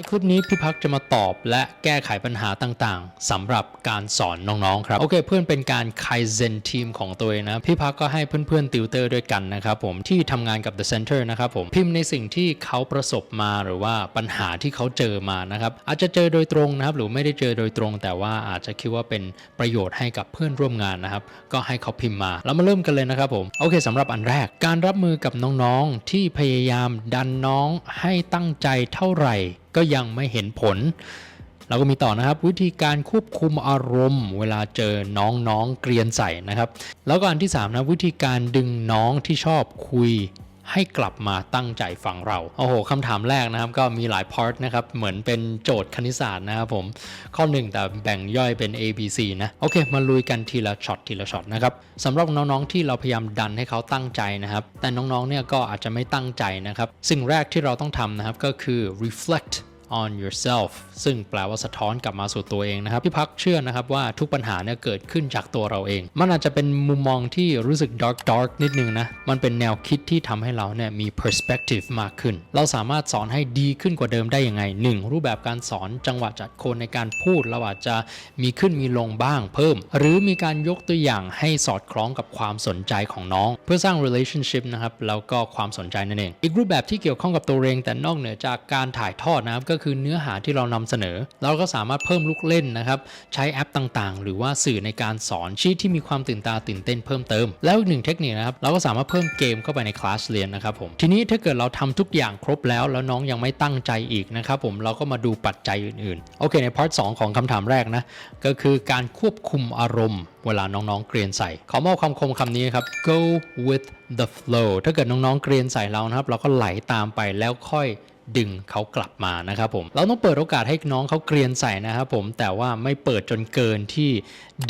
ในคลิปนี้พี่พักจะมาตอบและแก้ไขปัญหาต่างๆสำหรับการสอนน้องๆครับโอเค เพื่อนเป็นการไคเซนทีมของตัวเองนะ พี่พักก็ให้เพื่อนๆติวเตอร์ด้วยกันนะครับผมที่ทำงานกับ The Center นะครับผมพิมพ์ในสิ่งที่เขาประสบมาหรือว่าปัญหาที่เขาเจอมานะครับอาจจะเจอโดยตรงนะครับหรือไม่ได้เจอโดยตรง แต่ว่าอาจจะคิดว่าเป็นประโยชน์ให้กับเพื่อนร่วมงานนะครับก็ให้เขาพิมพ์มาแล้วมาเริ่มกันเลยนะครับผมโอเคสำหรับอันแรก การรับมือกับน้องๆที่พยายามดันน้องให้ตั้งใจเท่าไหร่ก็ยังไม่เห็นผล เราก็มีต่อนะครับ วิธีการควบคุมอารมณ์ เวลาเจอน้องๆเกรียนใส่นะครับ แล้วก็อันที่3นะวิธีการดึงน้องที่ชอบคุยให้กลับมาตั้งใจฟังเรา โอ้โหคำถามแรกนะครับก็มีหลายพาร์ทนะครับ เหมือนเป็นโจทย์คณิตศาสตร์นะครับผม ข้อ 1 แต่แบ่งย่อยเป็น A B C นะ โอเค มาลุยกันทีละช็อตทีละช็อตนะครับสำหรับน้องๆที่เราพยายามดันให้เขาตั้งใจนะครับ แต่น้องๆเนี่ยก็อาจจะไม่ตั้งใจนะครับ สิ่งแรกที่เราต้องทำนะครับก็คือ reflect on yourself ซึ่งแปลว่าสะท้อนกลับมาสู่ตัวเองนะครับพี่พักเชื่อนะครับว่าทุกปัญหาเนี่ยเกิดขึ้นจากตัวเราเอง มันอาจจะเป็นมุมมองที่รู้สึก dark dark นิดนึงนะ มันเป็นแนวคิดที่ทำให้เราเนี่ยมี perspective มากขึ้น เราสามารถสอนให้ดีขึ้นกว่าเดิมได้ยังไง 1. รูปแบบการสอนจังหวะจัดโคนในการพูดเราอาจจะมีขึ้นมีลงบ้างเพิ่ม หรือมีการยกตัวอย่างให้สอดคล้องกับความสนใจของน้อง เพื่อสร้าง relationship นะครับแล้วก็ความสนใจนั่นเอง อีกรูปแบบที่เกี่ยวข้องกับตัวเองแต่นอกเหนือจากการถ่ายทอดนะครับก็คือเนื้อหาที่เรานำเสนอ เราก็สามารถเพิ่มลูกเล่นนะครับ ใช้แอปต่างๆ หรือว่าสื่อในการสอนชีทที่มีความตื่นตาตื่นเต้นเพิ่มเติม แล้วอีกหนึ่งเทคนิคนะครับ เราก็สามารถเพิ่มเกมเข้าไปในคลาสเรียนนะครับผม ทีนี้ถ้าเกิดเราทำทุกอย่างครบแล้วแล้วน้องยังไม่ตั้งใจอีกนะครับผม เราก็มาดูปัจจัยอื่นๆ โอเค ในพาร์ท2ของคำถามแรกนะ ก็คือการควบคุมอารมณ์เวลาน้องๆ เกรียนใส่ขอมอบคำคมคำนี้ครับ go with the flow ถ้าเกิดน้องๆ เกรียนใส่เรานะครับ เราก็ไหลตามไปแล้วค่อย ดึงเขากลับมานะครับผมเราต้องเปิดโอกาสให้น้องเขาเกรียนใส่นะครับผมแต่ว่าไม่เปิดจนเกินที่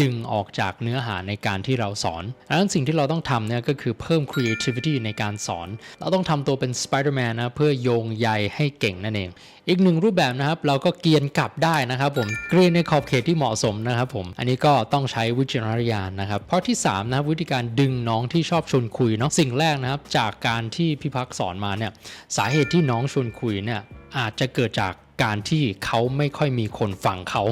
ดึงออกจากเนื้อหาในการที่เราสอนดังนั้นสิ่งที่เราต้องทำเนี่ยก็คือเพิ่ม creativity ในการสอน เราต้องทำตัวเป็น Spider-Man นะเพื่อโยงใยให้เก่งนั่นเอง อีกหนึ่งรูปแบบนะครับเราก็เกรียนกลับได้นะครับผมเกรียนในขอบเขตที่เหมาะสมนะครับผมอันนี้ก็ต้องใช้วิจารณญาณนะครับเพราะที่3นะครับวิธีการดึงน้องที่ชอบชวนคุยเนาะสิ่งแรกนะครับจากการที่พี่พักสอนมาเนี่ยสาเหตุที่น้องชวนคุยเนี่ยอาจจะเกิดจากการที่เขาไม่ค่อยมีคนฟังเขา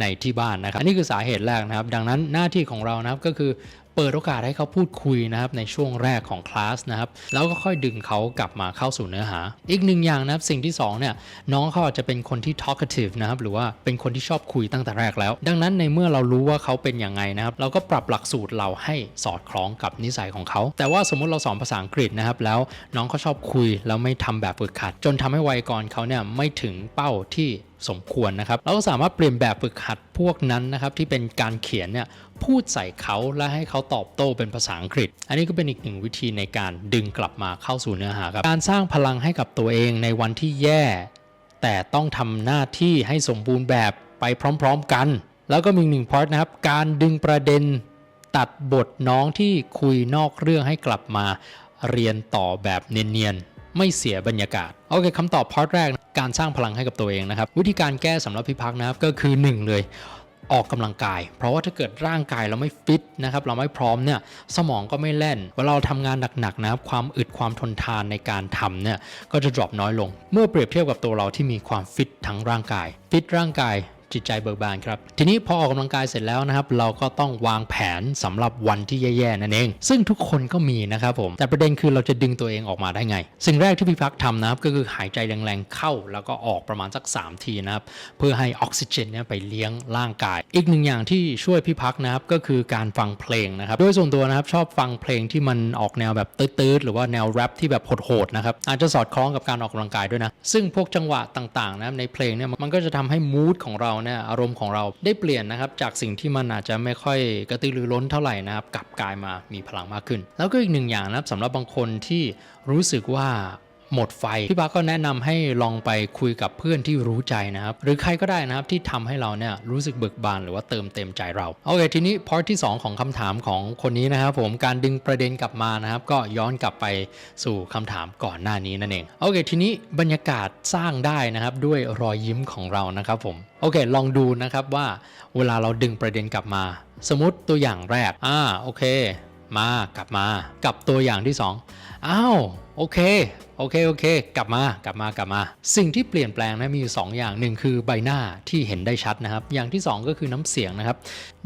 ในที่บ้านนะครับอันนี้คือสาเหตุแรกนะครับ ดังนั้นหน้าที่ของเรานะครับก็คือ เปิดโอกาสให้เขาพูดคุยนะครับในช่วงแรกของคลาสนะครับแล้วก็ค่อยดึงเขากลับมาเข้าสู่เนื้อหา อีกหนึ่งอย่างนะครับสิ่งที่สองเนี่ยน้องเขาอาจจะเป็นคนที่ talkative นะครับหรือว่าเป็นคนที่ชอบคุยตั้งแต่แรกแล้ว ดังนั้นในเมื่อเรารู้ว่าเขาเป็นยังไงนะครับเราก็ปรับหลักสูตรเราให้สอดคล้องกับนิสัยของเขา แต่ว่าสมมุติเราสอนภาษาอังกฤษนะครับแล้วน้องเขาชอบคุยแล้วไม่ทำแบบฝึกหัด จนทำให้ไวยากรเขาเนี่ยไม่ถึงเป้าที่ สมควรนะครับ เราก็สามารถเปลี่ยนแบบฝึกหัดพวกนั้นนะครับที่เป็นการเขียนเนี่ยพูดใส่เขาและให้เขาตอบโต้เป็นภาษาอังกฤษ อันนี้ก็เป็นอีกหนึ่งวิธีในการดึงกลับมาเข้าสู่เนื้อหาครับการสร้างพลังให้กับตัวเองในวันที่แย่ แต่ต้องทำหน้าที่ให้สมบูรณ์แบบไปพร้อมๆกัน แล้วก็มีหนึ่งพาร์ทนะครับการดึงประเด็นตัดบทน้องที่คุยนอกเรื่องให้กลับมาเรียนต่อแบบเนียนๆ ไม่เสียบรรยากาศ โอเคคำตอบพาร์ทแรก การสร้างพลังให้กับตัวเองนะครับ วิธีการแก้สำหรับพี่พักนะครับก็คือ 1 เลยออกกำลังกาย เพราะว่าถ้าเกิดร่างกายเราไม่ฟิตนะครับเราไม่พร้อมเนี่ยสมองก็ไม่แล่น เวลาเราทำงานหนักๆนะครับความอึดความทนทานในการทำเนี่ยก็จะ drop น้อยลง เมื่อเปรียบเทียบกับตัวเราที่มีความฟิตทั้งร่างกาย ฟิตร่างกาย จิตใจเบิกบานครับ ทีนี้พอออกกำลังกายเสร็จแล้วนะครับ เราก็ต้องวางแผนสำหรับวันที่แย่ๆนั่นเอง ซึ่งทุกคนก็มีนะครับผม แต่ประเด็นคือเราจะดึงตัวเองออกมาได้ไง สิ่งแรกที่พี่พักทำนะครับก็คือหายใจแรงๆเข้า แล้วก็ออกประมาณสัก 3 ทีนะครับ เพื่อให้ออกซิเจนเนี่ยไปเลี้ยงร่างกาย อีกหนึ่งอย่างที่ช่วยพี่พักนะครับก็คือการฟังเพลงนะครับ โดยส่วนตัวนะครับชอบฟังเพลงที่มันออกแนวแบบตืดๆหรือว่าแนวแรปที่แบบโหดๆนะครับอาจจะสอดคล้องกับการออกกำลังกายด้วยนะซึ่งพวกจังหวะต่างๆนะในเพลงเนี่ยมันก็จะทำให้มูดของเราเนี่ยอารมณ์ของเราได้เปลี่ยนนะครับจากสิ่งที่มันอาจจะไม่ค่อยกระตือรือร้นเท่าไหร่นะครับกลับกลายมามีพลังมากขึ้น แล้วก็อีกหนึ่งอย่างนะครับสำหรับบางคนที่รู้สึกว่า หมดไฟ พี่บักก็แนะนำให้ลองไปคุยกับเพื่อนที่รู้ใจนะครับ หรือใครก็ได้นะครับที่ทำให้เราเนี่ยรู้สึกเบิกบานหรือว่าเติมเต็มใจเรา โอเคทีนี้พาร์ทที่ 2 ของคำถามของคนนี้นะครับผมการดึงประเด็นกลับมานะครับ ก็ย้อนกลับไปสู่คำถามก่อนหน้านี้นั่นเองโอเคทีนี้บรรยากาศสร้างได้นะครับด้วยรอยยิ้มของเรานะครับผมโอเค ลองดูนะครับว่าเวลาเราดึงประเด็นกลับมา สมมติตัวอย่างแรกอ่าโอเค มากลับมา กับตัวอย่างที่ 2 อ้าวโอเคโอเคโอเค กลับมากลับมากลับมา สิ่งที่เปลี่ยนแปลงนะมีอยู่2อย่างหนึ่งคือใบหน้าที่เห็นได้ชัดนะครับ อย่างที่ 2 ก็คือน้ำเสียงนะครับ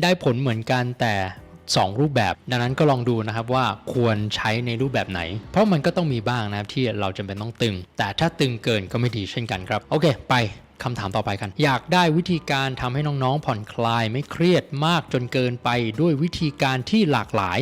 ได้ผลเหมือนกันแต่ 2 รูปแบบ ดังนั้นก็ลองดูนะครับว่าควรใช้ในรูปแบบไหน เพราะมันก็ต้องมีบ้างนะครับที่เราจำเป็นต้องตึง แต่ถ้าตึงเกินก็ไม่ดีเช่นกันครับ โอเค ไป คำถามต่อไปกัน อยากได้วิธีการทำให้น้องๆ ผ่อนคลายไม่เครียดมากจนเกินไปด้วยวิธีการที่หลากหลาย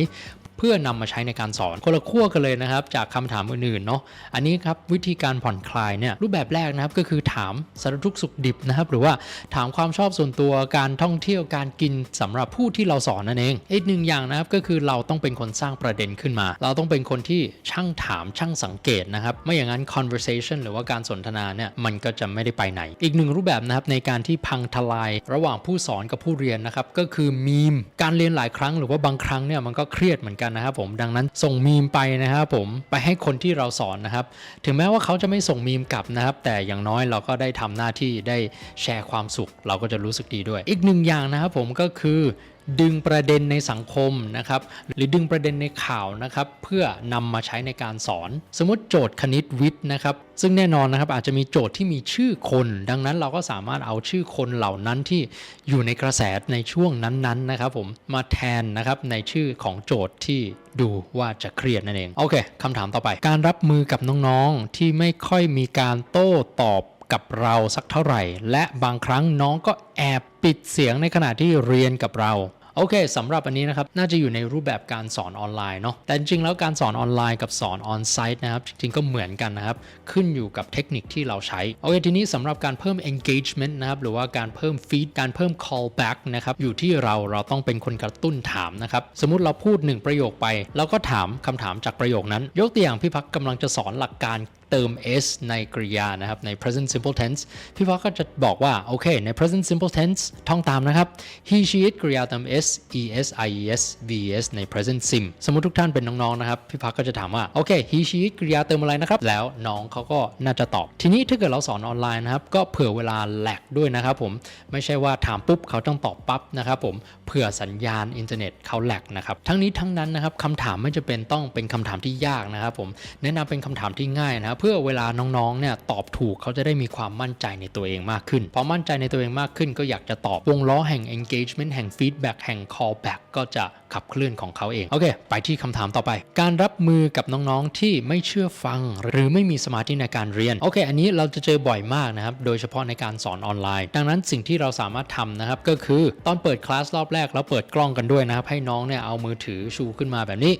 เพื่อนำมาใช้ในการสอนคนละขั้วกันเลยนะครับ จากคำถามอื่นๆเนาะอันนี้ครับวิธีการผ่อนคลายเนี่ยรูปแบบแรกนะครับก็คือถามสารทุกข์สุขดิบนะครับ หรือว่าถามความชอบส่วนตัวการท่องเที่ยวการกินสำหรับผู้ที่เราสอนนั่นเองอีกหนึ่งอย่างนะครับก็คือเราต้องเป็นคนสร้างประเด็นขึ้นมา เราต้องเป็นคนที่ช่างถามช่างสังเกตนะครับ ไม่อย่างนั้น conversation หรือว่าการสนทนาเนี่ยมันก็จะไม่ได้ไปไหน อีกหนึ่งรูปแบบนะครับในการที่พังทลาย ระหว่างผู้สอนกับผู้เรียนนะครับก็คือมีมการเรียนหลายครั้งหรือว่าบางครั้งเนี่ยมันก็เครียดเหมือนกันนะครับผมดังนั้นส่งมีมไปนะครับผมไปให้คนที่เราสอนนะครับ ถึงแม้ว่าเขาจะไม่ส่งมีมกลับนะครับ แต่อย่างน้อยเราก็ได้ทำหน้าที่ได้แชร์ความสุข เราก็จะรู้สึกดีด้วย อีกหนึ่งอย่างนะครับผมก็คือ ดึงประเด็นในสังคมนะครับหรือดึงประเด็นในข่าวนะครับเพื่อนำมาใช้ในการสอน สมมติโจทย์คณิตวิทย์นะครับซึ่งแน่นอนนะครับอาจจะมีโจทย์ที่มีชื่อคน ดังนั้นเราก็สามารถเอาชื่อคนเหล่านั้นที่อยู่ในกระแสในช่วงนั้นๆนะครับผมมาแทนนะครับในชื่อของโจทย์ที่ดูว่าจะเครียดนั่นเองโอเคคำถามต่อไป การรับมือกับน้องๆที่ไม่ค่อยมีการโต้ตอบ กับเราสักเท่าไหร่ และบางครั้งน้องก็แอบปิดเสียงในขณะที่เรียนกับเราโอเคสำหรับอันนี้นะครับน่าจะอยู่ในรูปแบบการสอนออนไลน์เนาะแต่จริงแล้วการสอนออนไลน์กับสอนออนไซต์นะครับจริงๆก็เหมือนกันนะครับขึ้นอยู่กับเทคนิคที่เราใช้โอเคทีนี้สำหรับการเพิ่ม engagement นะครับหรือว่าการเพิ่ม feed การเพิ่ม callback นะครับอยู่ที่เราเราต้องเป็นคนกระตุ้นถามนะครับสมมติเราพูด 1 ประโยคไป แล้วก็ถามคำถามจากประโยคนั้น ยกตัวอย่างพี่พักกำลังจะสอนหลักการเติม s ในกริยานะครับใน present simple tense พี่พักก็จะบอกว่า โอเค ใน present simple tense ท่องตามนะครับ he she it กริยาเติม s es i es vs ใน present sim สมมติทุกท่านเป็นน้องๆนะครับพี่พักก็จะถามว่า โอเค he she it กริยาเติมอะไรนะครับ แล้วน้องเขาก็น่าจะตอบ ทีนี้ถ้าเกิดเราสอนออนไลน์นะครับ ก็เผื่อเวลาแลกด้วยนะครับผมไม่ใช่ว่าถามปุ๊บเขาต้องตอบปั๊บนะครับผมเผื่อสัญญาณอินเทอร์เน็ตเขาแลกนะครับทั้งนี้ทั้งนั้นนะครับคำถามไม่จะเป็นต้องเป็นคำถามที่ยากนะครับผมแนะนำเป็นคำถามที่ง่ายนะครับเพื่อเวลาน้องๆเนี่ยตอบถูกเขาจะได้มีความมั่นใจในตัวเองมากขึ้นพอมั่นใจในตัวเองมากขึ้นก็อยากจะตอบวงล้อแห่ง engagement แห่ง feedback แห่ง callback ก็จะขับเคลื่อนของเขาเอง โอเค ไปที่คำถามต่อไป การรับมือกับน้องๆที่ไม่เชื่อฟัง หรือไม่มีสมาธิในการเรียน โอเค อันนี้เราจะเจอบ่อยมากนะครับ โดยเฉพาะในการสอนออนไลน์ ดังนั้นสิ่งที่เราสามารถทำนะครับก็คือตอนเปิดคลาสรอบแรกเราเปิดกล้องกันด้วยนะครับให้น้องเนี่ยเอามือถือชูขึ้นมาแบบนี้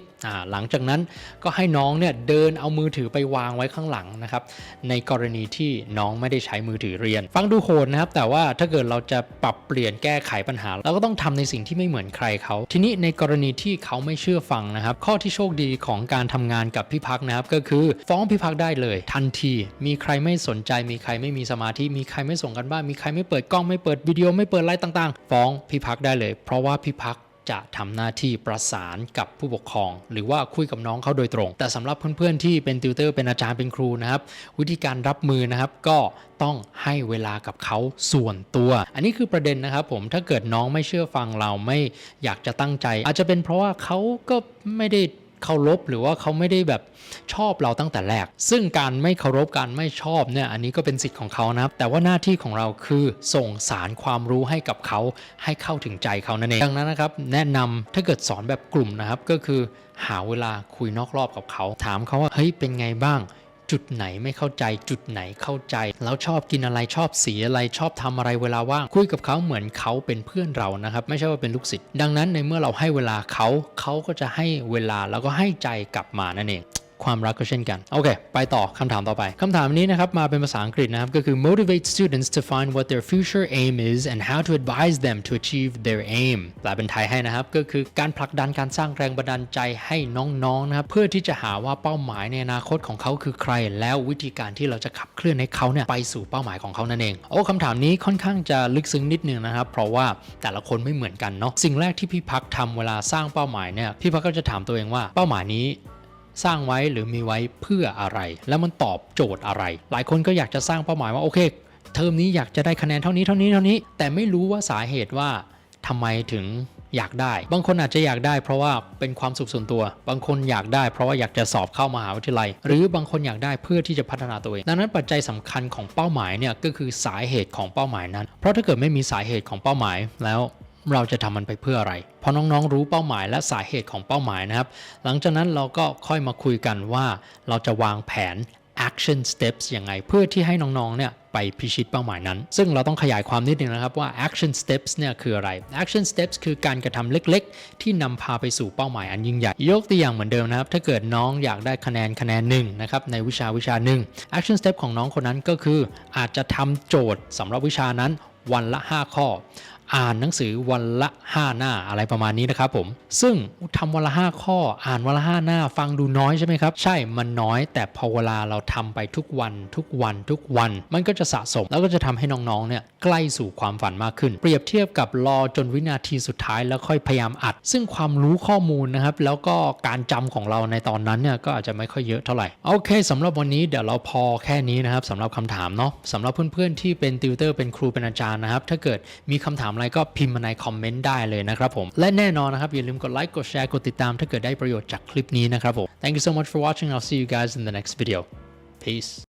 หลังจากนั้นก็ให้น้องเนี่ยเดินเอามือถือไปวางไว้ข้างหลังนะครับในกรณีที่น้องไม่ได้ใช้มือถือเรียน ฟังดูโหดนะครับแต่ว่าถ้าเกิดเราจะปรับเปลี่ยนแก้ไขปัญหา เราก็ต้องทำในสิ่งที่ไม่เหมือนใครเขา ทีนี้ในกรณีที่เขาไม่เชื่อฟังนะครับ ข้อที่โชคดีของการทำงานกับพี่พักนะครับ ก็คือฟ้องพี่พักได้เลย ทันที มีใครไม่สนใจ มีใครไม่มีสมาธิ มีใครไม่ส่งกันบ้าน มีใครไม่เปิดกล้อง ไม่เปิดวิดีโอ ไม่เปิดไลน์ต่าง ๆ ฟ้องพี่พักได้เลย เพราะว่าพี่พัก จะทำหน้าที่ประสานกับผู้ปกครอง หรือว่าคุยกับน้องเขาโดยตรง แต่สำหรับเพื่อนๆที่เป็นติวเตอร์เป็นอาจารย์เป็นครูนะครับ วิธีการรับมือนะครับก็ต้องให้เวลากับเขาส่วนตัว อันนี้คือประเด็นนะครับผมถ้าเกิดน้องไม่เชื่อฟังเราไม่อยากจะตั้งใจ อาจจะเป็นเพราะว่าเขาก็ไม่ได้ เคารพหรือว่าเขาไม่ได้แบบชอบเราตั้งแต่แรก ซึ่งการไม่เคารพการไม่ชอบเนี่ยอันนี้ก็เป็นสิทธิ์ของเขานะครับแต่ว่าหน้าที่ของเราคือส่งสารความรู้ให้กับเขาให้เข้าถึงใจเขานั่นเองดังนั้นนะครับแนะนำถ้าเกิดสอนแบบกลุ่มนะครับก็คือหาเวลาคุยนอกรอบกับเขา ถามเขาว่าเฮ้ยเป็นไงบ้าง จุดไหนไม่เข้าใจ จุดไหนเข้าใจ แล้วชอบกินอะไรชอบสีอะไรชอบทำอะไรเวลาว่างคุยกับเขาเหมือนเขาเป็นเพื่อนเรานะครับ ไม่ใช่ว่าเป็นลูกศิษย์ดังนั้นในเมื่อเราให้เวลาเขาเขาก็จะให้เวลาแล้วก็ให้ใจกลับมานั่นเอง ความรักก็เช่นกัน โอเค ไปต่อคำถามต่อไปคำถามนี้นะครับมาเป็นภาษาอังกฤษนะครับก็คือ motivate students to find what their future aim is and how to advise them to achieve their aim แปลเป็นไทยให้นะครับก็คือการผลักดันการสร้างแรงบันดาลใจให้น้องๆนะครับเพื่อที่จะหาว่าเป้าหมายในอนาคตของเขาคือใคร แล้ววิธีการที่เราจะขับเคลื่อนให้เขาเนี่ยไปสู่เป้าหมายของเขานั่นเอง โอ้คำถามนี้ค่อนข้างจะลึกซึ้งนิดนึงนะครับเพราะว่าแต่ละคนไม่เหมือนกันเนาะสิ่งแรกที่พี่พักทำเวลาสร้างเป้าหมายเนี่ยพี่พักก็จะถามตัวเองว่าเป้าหมายนี้ สร้างไว้หรือมีไว้เพื่ออะไร แล้วมันตอบโจทย์อะไร หลายคนก็อยากจะสร้างเป้าหมายว่าโอเค เทอมนี้อยากจะได้คะแนนเท่านี้เท่านี้เท่านี้ แต่ไม่รู้ว่าสาเหตุว่าทำไมถึงอยากได้ บางคนอาจจะอยากได้ เพราะว่าเป็นความสุขส่วนตัว บางคนอยากได้ เพราะว่าอยากจะสอบเข้ามหาวิทยาลัย หรือบางคนอยากได้เพื่อที่จะพัฒนาตัวเอง ดังนั้นปัจจัยสำคัญของเป้าหมายเนี่ยก็คือสาเหตุของเป้าหมายนั้น เพราะถ้าเกิดไม่มีสาเหตุของเป้าหมายแล้ว เราจะทำมันไปเพื่ออะไรพอน้องๆ รู้เป้าหมายและสาเหตุของเป้าหมายนะครับ หลังจากนั้นเราก็ค่อยมาคุยกันว่าเราจะวางแผน action steps ยังไง เพื่อที่ให้น้องๆ เนี่ย ไปพิชิตเป้าหมายนั้น ซึ่งเราต้องขยายความนิดนึงนะครับว่า action steps เนี่ยคืออะไร action steps คือการกระทำเล็กๆ ที่นำพาไปสู่เป้าหมายอันยิ่งใหญ่ ยกตัวอย่างเหมือนเดิมนะครับ ถ้าเกิดน้องอยากได้คะแนนคะแนนหนึ่งนะครับในวิชาวิชาหนึ่ง action step ของน้องคนนั้นก็คืออาจจะทำโจทย์สำหรับวิชานั้นวันละ 5 ข้อ อ่านหนังสือวันละ 5 หน้าอะไรประมาณนี้นะครับผม ซึ่งทำวันละ 5 ข้อ อ่านวันละ 5 หน้า ฟังดูน้อยใช่ไหมครับ ใช่มันน้อยแต่พอเวลาเราทำไปทุกวันทุกวันทุกวัน มันก็จะสะสม แล้วก็จะทำให้น้องๆเนี่ยใกล้สู่ความฝันมากขึ้น เปรียบเทียบกับรอจนวินาทีสุดท้ายแล้วค่อยพยายามอัด ซึ่งความรู้ข้อมูลนะครับ แล้วก็การจำของเราในตอนนั้นเนี่ยก็อาจจะไม่ค่อยเยอะเท่าไหร่โอเคสำหรับวันนี้เดี๋ยวเราพอแค่นี้นะครับสำหรับคำถามเนาะสำหรับเพื่อนๆที่เป็นติวเตอร์เป็นครูเป็นอาจารย์นะครับ ถ้าเกิดมีคำถามอะไรก็พิมพ์มาในคอมเมนต์ได้เลยนะครับผมและแน่นอนนะครับอย่าลืมกดไลค์กดแชร์กดติดตามถ้าเกิดได้ประโยชน์จากคลิปนี้นะครับผม Thank you so much for watching I'll see you guys in the next video Peace